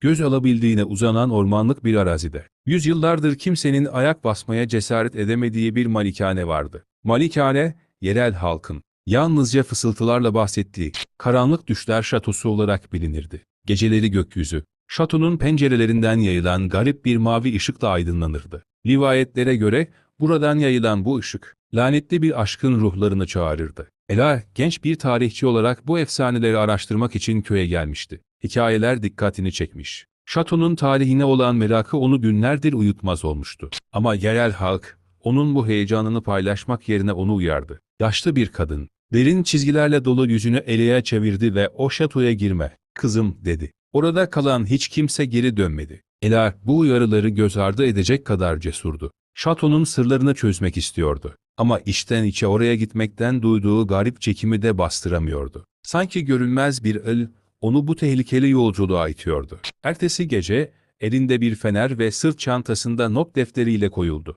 Göz alabildiğine uzanan ormanlık bir arazide. Yüzyıllardır kimsenin ayak basmaya cesaret edemediği bir malikane vardı. Malikane, yerel halkın yalnızca fısıltılarla bahsettiği karanlık düşler şatosu olarak bilinirdi. Geceleri gökyüzü, şatonun pencerelerinden yayılan garip bir mavi ışıkla aydınlanırdı. Rivayetlere göre buradan yayılan bu ışık, lanetli bir aşkın ruhlarını çağırırdı. Ela, genç bir tarihçi olarak bu efsaneleri araştırmak için köye gelmişti. Hikayeler dikkatini çekmiş. Şatonun tarihine olan merakı onu günlerdir uyutmaz olmuştu. Ama yerel halk, onun bu heyecanını paylaşmak yerine onu uyardı. Yaşlı bir kadın, derin çizgilerle dolu yüzünü Elea'ya çevirdi ve o şatoya girme, kızım dedi. Orada kalan hiç kimse geri dönmedi. Ela bu uyarıları göz ardı edecek kadar cesurdu. Şatonun sırlarını çözmek istiyordu. Ama içten içe oraya gitmekten duyduğu garip çekimi de bastıramıyordu. Sanki görünmez bir el, onu bu tehlikeli yolculuğa itiyordu. Ertesi gece, elinde bir fener ve sırt çantasında not defteriyle koyuldu.